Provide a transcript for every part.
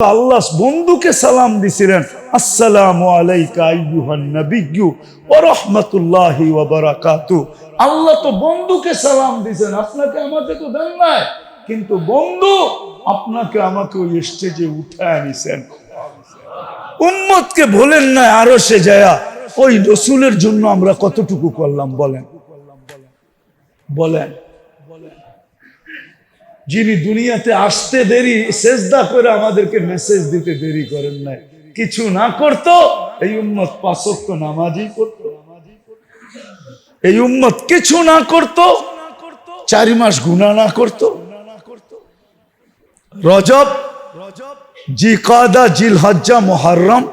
আল্লাহ বন্ধুকে সালাম দিছিলেন, আসসালামু আল্লাহ তো বন্ধুকে সালাম আপনাকে আমাকে তো দেন নাই। কিন্তু বন্ধু আপনাকে আমাকে ওই স্টেজে উঠায় উম্মতকে বলেন না আরও সে যায়া, ওই রসুলের জন্য আমরা কতটুকু করলাম? বলেন বলেন। বলেন। যিনি দুনিয়াতে আসতে দেরি, সেজদা করে আমাদেরকে মেসেজ দিতে দেরি করেন নাই। কিছু না করতো, এই উম্মত পাঁচক নামাজই করত এই উম্মত কিছু না করত, চারি মাস গুণা না করত। রজব জি কাদা জিল হজ্জা মোহারম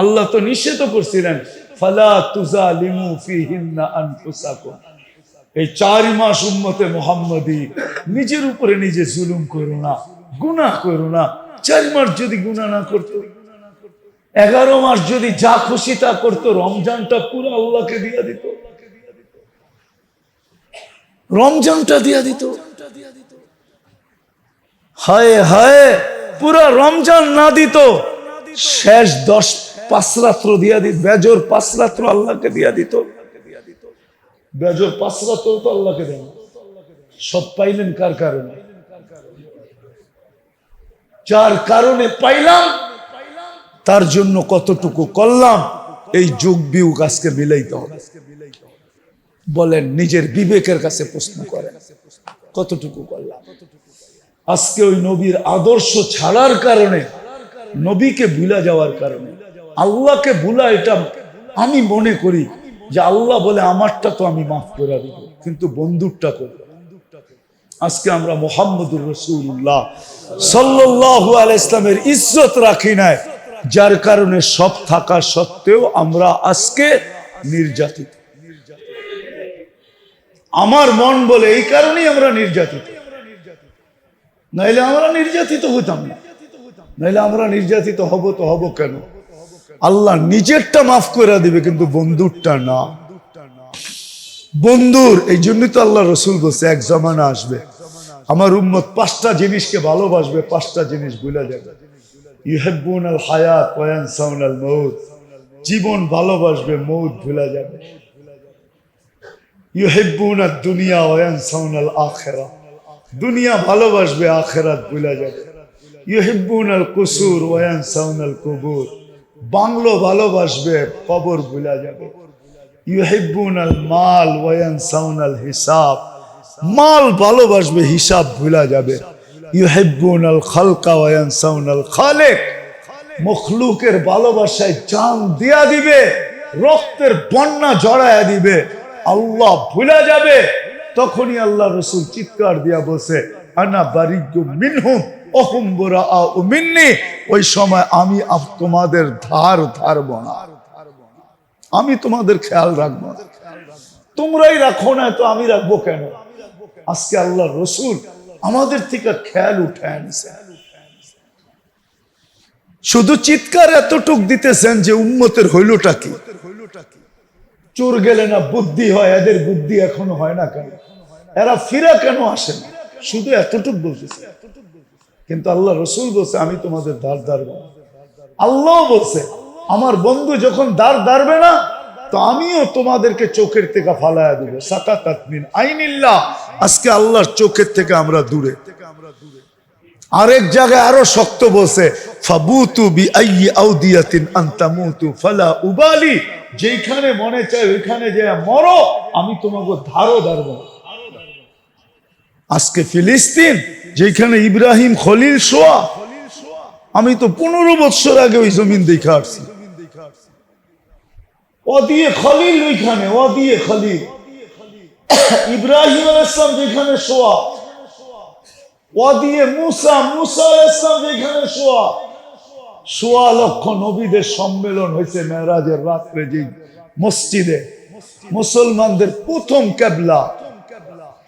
আল্লাহ তো নিষেধ করছিলেন, ফালা তুজা লিমু ফিহিন্না আনফুসাকুম। এই চার মাস উম্মতে মোহাম্মদী, নিজের উপরে নিজে জুলুম করো না গুণা করো না। চার মাস যদি গুণা না করতো, এগারো মাস যদি যা খুশি তা করতো, রমজানটা পুরো আল্লাহকে দিয়া দিত। রমজানটা দিয়া দিত। হায় হায়, পুরা রমজান না দিত। শেষ দশ পাঁচ রাত্র দিয়া দিত বেজর পাঁচ রাত্র আল্লাহকে দিয়া দিত। বেজর পাঁচ রাত্র তো আল্লাহকে দেন। সব পাইলেন কার কারণে? যার কারণে পাইলাম, তার জন্য কতটুকু করলাম, এই যুগ বিয়োগ আজকে মিলাইতে হবে। বলেন, নিজের বিবেকের কাছে প্রশ্ন করেন, কতটুকু করলাম? আজকে ওই নবীর আদর্শ ছাড়ার কারণে, নবীকে ভুলা যাওয়ার কারণে, আল্লাহকে ভুলা এটা আমি মনে করি যে আল্লাহ বলে, আমারটা তো আমি মাফ করে দিব। কিন্তু বন্ধুরটা করব আজকে আমরা মোহাম্মদুর রসুল্লাহ সাল্লাহ আল ইসলামের ইজ্জত রাখি নাই, যার কারণে সব থাকা সত্ত্বেও আমরা আজকে নির্যাতিত। আমার মন বলে এই কারণেই আমরা নির্যাতিত। নাইলে আমরা নির্যাতিত হইতাম না। নাইলে আমরা নির্যাতিত হব তো হব কেন? আল্লাহ নিজেরটা মাফ করে দিবে, কিন্তু বন্ধুরটা না। বন্ধুর, এই জন্যই তো আল্লাহ রসুল বলছে, এক জমানা আসবে। আমার উম্মত পাঁচটা জিনিসকে ভালোবাসবে, পাঁচটা জিনিস ভুলে যাবে। ইহেব্বুন আল হায়াত ওয়ান সাউন আল মৌত জীবন ভালোবাসবে, মৌত ভুলে যাবে। ইহেব্বুন আর দুনিয়া ওয়ান সাউন আল আখেরা। দুনিয়া ভালোবাসবে, আখেরাত ভুলে যাবে। ইহেব্বুন আল কুসুর ওয়ান সাউন আল কবুর। বাংলো ভালোবাসবে, কবর ভুলা যাবে। ইউহিব্বুন আল মাল ওয়ান সাউন আল হিসাব। মাল ভালোবাসবে, হিসাব ভুলা যাবে। ইউহিব্বুন আল খালকা ওয়ান সাউন আল খালেক। মখলুকের ভালোবাসায় জান দিয়া দিবে, রক্তের বন্যা জড়ায়া দিবে। আল্লাহ ভুলা যাবে। তখনই আল্লাহ রসুল চিৎকার দিয়া বসে আনা বারিজ্ঞ মিনহুম। আমি তোমাদের ধার আমি তোমাদের খেয়াল রাখব তোমরাই রাখো না, তো আমি রাখব কেন? আজকে আল্লাহ রসুল আমাদের থেকে খেয়াল উঠে শুধু চিৎকার এতটুক দিতেছেন যে উম্মতের হইলটা কি? চোর গেলে না বুদ্ধি হয়, এদের বুদ্ধি এখনও হয় না কেন? এরা ফিরা কেন আসে না? শুধু এতটুক বলতেছে। কিন্তু আল্লাহ রসুল বলছে, আমি তোমাদের দ্বার দাঁড়ব আল্লাহ বলছে, আমার বন্ধু যখন দ্বার দাঁড়বে না, তো আমিও তোমাদেরকে চোখের থেকে ফালায়া দেবো। আইনিল্লাহ, আজকে আল্লাহর চোখের থেকে আমরা দূরে। আরেক জায়গায় আরও শক্ত বলছে যেখানে মনে চায় ওইখানে যে মরো, আমি তোমাকে ধারো ধারব আজকে ফিলিস্তিন, যেখানে ইব্রাহিম খলিল শোয়া আমি তো পনেরো বছর আগে ওই জমিন দেখে আসছি। ও দিয়ে খলিল ওইখানে ও দিয়ে খলিল। ইব্রাহিম আল ইসলাম যেখানে শোয়া ও দিয়ে মুসা মুসা আল ইসলাম যেখানে শোয়া সোয়া লক্ষ নবীদের সম্মেলন হয়েছে মেরাজের রাত্রে যে মসজিদে। মুসলমানদের প্রথম কেবলা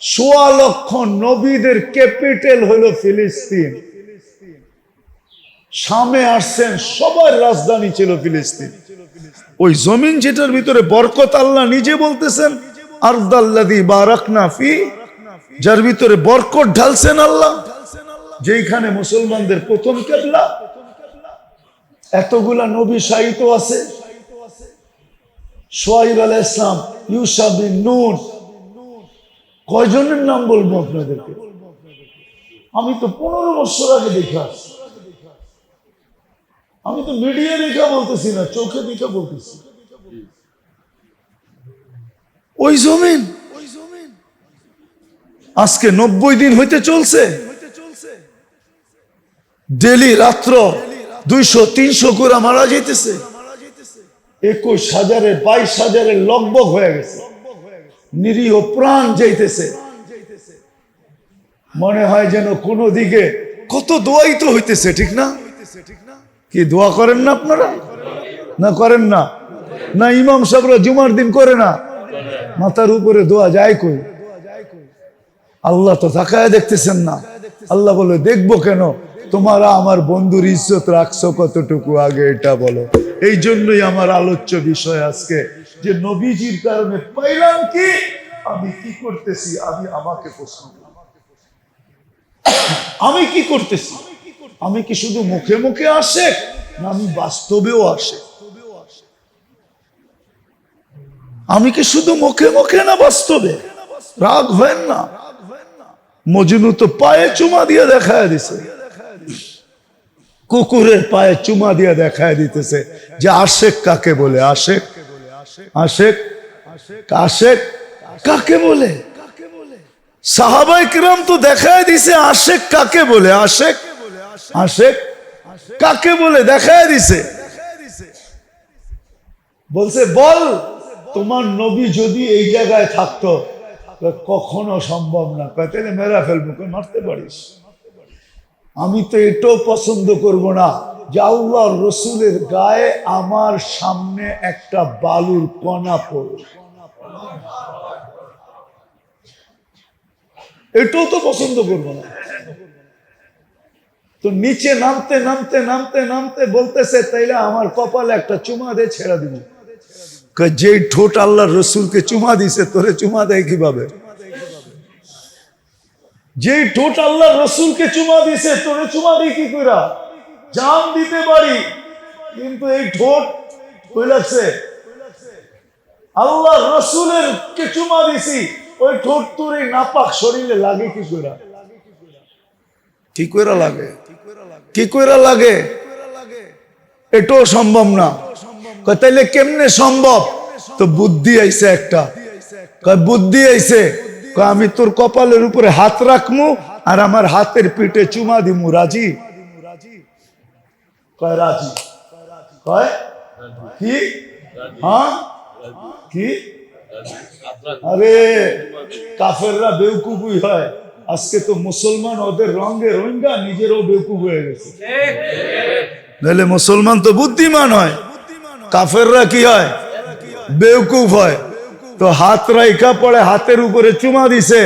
সোয়া লক্ষ নবীদের ক্যাপিটাল হলো ফিলিস্তিন। সামনে আসছেন সবার রাজধানী ছিল ফিলিস্তিন। ওই জমিন যেটার ভিতরে বরকত আল্লাহ নিজে বলতেছেন আরদাল্লাদি বারাকনা ফি যার ভিতরে বরকত ঢালছেন আল্লাহ, যেইখানে মুসলমানদের প্রথম কেবলা। এতগুলা নবী সাহিত্য আছে। সোহাইব আল ইসলাম ইউসাফ বিন নূর কয়জনের নাম বলব আপনাদেরকে? আমি তো পনেরো বছর আগে দেখে আসছি। আমি তো মিডিয়া দেখা বলতেছি না, চোখে দেখা বলতেছি। ওই জমিন? আজকে নব্বই দিন হইতে চলছে। ডেলি রাত্র দুইশো, তিনশো করে মারা যাইতেছে। একুশ হাজারের বাইশ হাজারের লগবগ হয়ে গেছে। নিরীহ প্রাণ যাইতেছে। মনে হয় যেন কোনো দিকে কত দোয়াই তো হইতেছে, ঠিক না? কি দোয়া করেন না আপনারা? না করেন না? না ইমাম সাহেবরা জুমার দিন করে না? মাথার উপরে দোয়া যায় কই? আল্লাহ তো তাকায় দেখতেছেন না। আল্লাহ বলে, দেখব কেন? তোমারা আমার বন্ধুর ইজ্জত রাখছো কতটুকু আগে এটা বলো। এই জন্যই আমার আলোচ্য বিষয় আজকে। যে নবীজির কারণে পাইলাম কি? আমি কি করতেছি? আমি আমাকে প্রশ্ন আমি কি করতেছি? আমি কি শুধু মুখে মুখে আসে, না আমি বাস্তবেও আসে? আমি কি শুধু মুখে মুখে না বাস্তবে? রাগ হয় না? মজনু তো পায়ে চুমা দিয়ে দেখায় দিছে। কুকুরের পায়ে চুমা দিয়ে দেখায় দিতেছে যে আশেক কাকে বলে? আশেক? আশেক। আশেক। কাকে বলে? সাহাবাই কিরাম তো দেখায় দিছে আশেক কাকে বলে? আশেক। আশেক। কাকে বলে? দেখায় দিছে। বলছে, বল, তোমার নবী যদি এই জায়গায় থাকতো কখনো সম্ভব না। তাহলে মেরা ফেলব মারতে পারিস? আমি তো এটাও পছন্দ করব না। যে রসুলের গায়ে আমার সামনে একটা বালুর কণা পড়ে। এটাও তো পছন্দ করব না। তো নিচে নামতে নামতে নামতে নামতে বলতেছে, তাইলে আমার কপালে একটা চুমা দিয়ে ছেড়ে দিব। যেই ঠোঁট আল্লাহ রসুলকে চুমা দিছে, তোরে চুমা দেয় কীভাবে? যেই ঠোঁট আল্লাহ রসুলকে চুমা দিছে, তোরে চুমা দেয় কি কইরা? জান দিতে পারি, কিন্তু এই ঠোঁট কই লাগছে আল্লাহ রসুলের কে চুমা দিছি, ওই ঠোঁট তোর এই নাপাক শরীরে লাগে কি কইরা? কি কইরা লাগে? কি কইরা লাগে? এটাও সম্ভব না। তাইলে কেমনে সম্ভব? তো বুদ্ধি আইছে একটা। বুদ্ধি আইছে। আমি তোর কপালের উপরে হাত রাখমু, আর আমার হাতের পিঠে চুমা দিমু, রাজি? কয় রাজি? কয়? কি? হ্যাঁ? কি? আরে, কাফেররা বেউকুবই হয়। আজকে তো মুসলমান ওদের রঙে রোহিঙ্গা, নিজেরও বেউকুব হয়ে গেছে। নাহলে মুসলমান তো বুদ্ধিমান হয়। কাফেররা কি হয়? বেউকুফ হয়। তো হাত রাইখা পড়ে হাতের উপরে চুমা দিছে।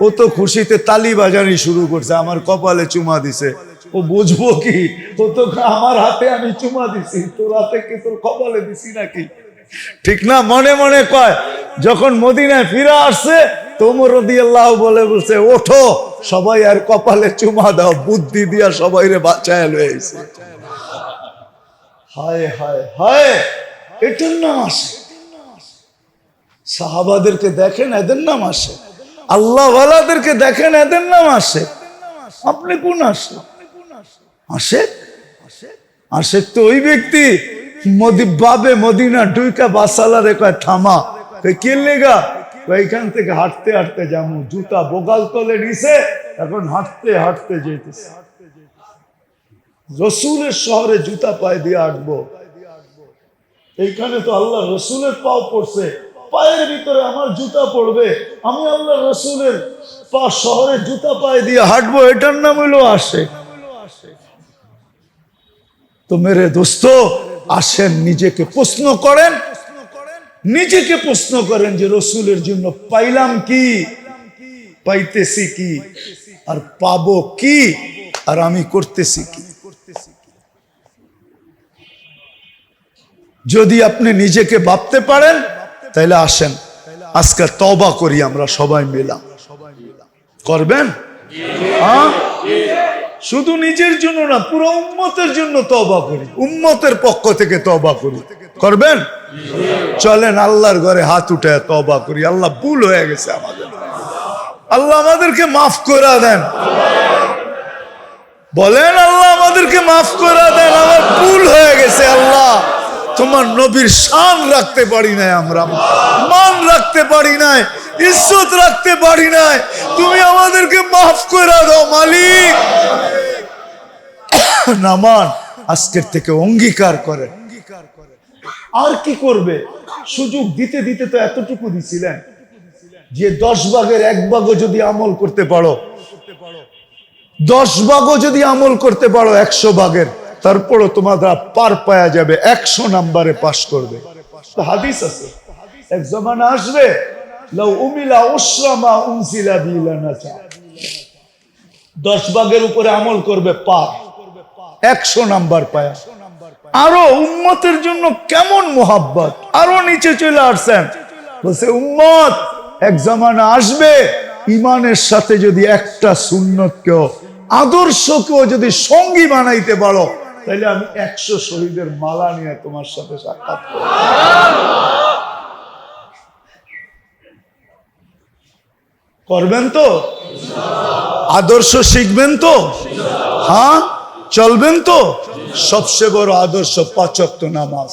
ও তো খুশিতে তালি বাজানি শুরু করছে। আমার কপালে চুমা দিছে। ও বুঝব কি? ও তো আমার হাতে আমি চুমা দিছি। তোর হাতে কি তোর কপালে দিছি নাকি? ঠিক না? মনে মনে কয়, যখন মদিনায় ফিরে আসছে তোমর আল্লাহ বলে বলছে, ওঠো, সবাই আর কপালে চুমা দাও, বুদ্ধি দিয়া সবাই রে বাঁচায় লয়েছে হায় হায় হায় এটার নাম আসে। সাহাবাদেরকে দেখেন, এদের নাম আসে। আল্লাহওয়ালাদেরকে দেখেন, এদের নাম আসে। আপনি কোন আসে? আসে তো ওই ব্যক্তি। মদি বাবে মদিনা ডুইকা বাসালা রে কয়, থামা। কে লেগা কই এখান থেকে হাঁটতে হাঁটতে যাব। জুতা বোগাল তলে নিছে, এখন হাঁটতে হাঁটতে যেতেছে। রসুলের শহরে জুতা পায়ে দিয়ে হাঁটবো। এইখানে তো আল্লাহ রসুলের পাও পড়ছে। পায়ের ভিতরে আমার জুতা পড়বে। আমি আল্লাহ রসুলের পা শহরে জুতা পায়ে দিয়ে হাঁটবো। এটার নাম হইল আসে তো মেরে দোস্ত, আসেন নিজেকে প্রশ্ন করেন। নিজেকে প্রশ্ন করেন যে রসুলের জন্য পাইলাম কি? পাইতেছি কি? আর পাবো কি? আর আমি করতেছি কি? যদি আপনি নিজেকে ভাবতে পারেন তাহলে আসেন। আজকে তবা করি আমরা সবাই মিলা। করবেন? হ্যাঁ? শুধু নিজের জন্য না, পুরো উম্মতের জন্য তবা করি। উম্মতের পক্ষ থেকে তবা করি। করবেন? চলেন, আল্লাহর ঘরে হাত উঠে তবা করি। আল্লাহ ভুল হয়ে গেছে আমাদের। আল্লাহ আমাদেরকে মাফ করে দেন। বলেন, আল্লাহ আমাদেরকে মাফ করে দেন। আমার ভুল হয়ে গেছে, আল্লাহ। তোমার নবীর শান রাখতে পারি নাই আমরা। মান রাখতে পারি নাই, ইজ্জত রাখতে পারি নাই। তুমি আমাদেরকে মাফ করে দাও, মালিক। নামান আজকের থেকে অঙ্গীকার করে। আর কি করবে? সুযোগ দিতে দিতে তো এতটুকু দিছিলেন যে দশ ভাগের এক ভাগও যদি আমল করতে পারো, দশ ভাগও যদি আমল করতে পারো একশো ভাগের তারপরও তোমাদের পার পায়া যাবে, একশো নাম্বারে পাশ করবে। হাদিস আছে, এক জমানা আসবে আরও জন্য কেমন মোহাব্বত, আরও নিচে চলে বলছে আসবে, ইমানের সাথে যদি একটা সুন্নতকেও, আদর্শকেও যদি সঙ্গী বানাইতে পারো তাহলে আমি একশো শহীদের মালা নিয়ে তোমার সাথে সাক্ষাৎ করব। করবেন তো? আদর্শ শিখবেন তো? হ্যাঁ? চলবেন তো? সবচেয়ে বড় আদর্শ পাচক্ত নামাজ।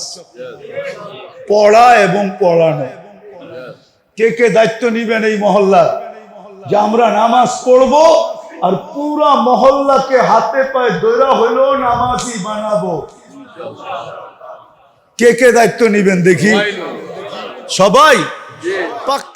পড়া এবং পড়ানো। কে কে দায়িত্ব নিবেন এই মহল্লার? যে আমরা নামাজ পড়ব আর পুরা মহল্লাকে হাতে পায়ে দৈরা হইল নামাজি বানাবো। কে কে দায়িত্ব নিবেন দেখি? সবাই।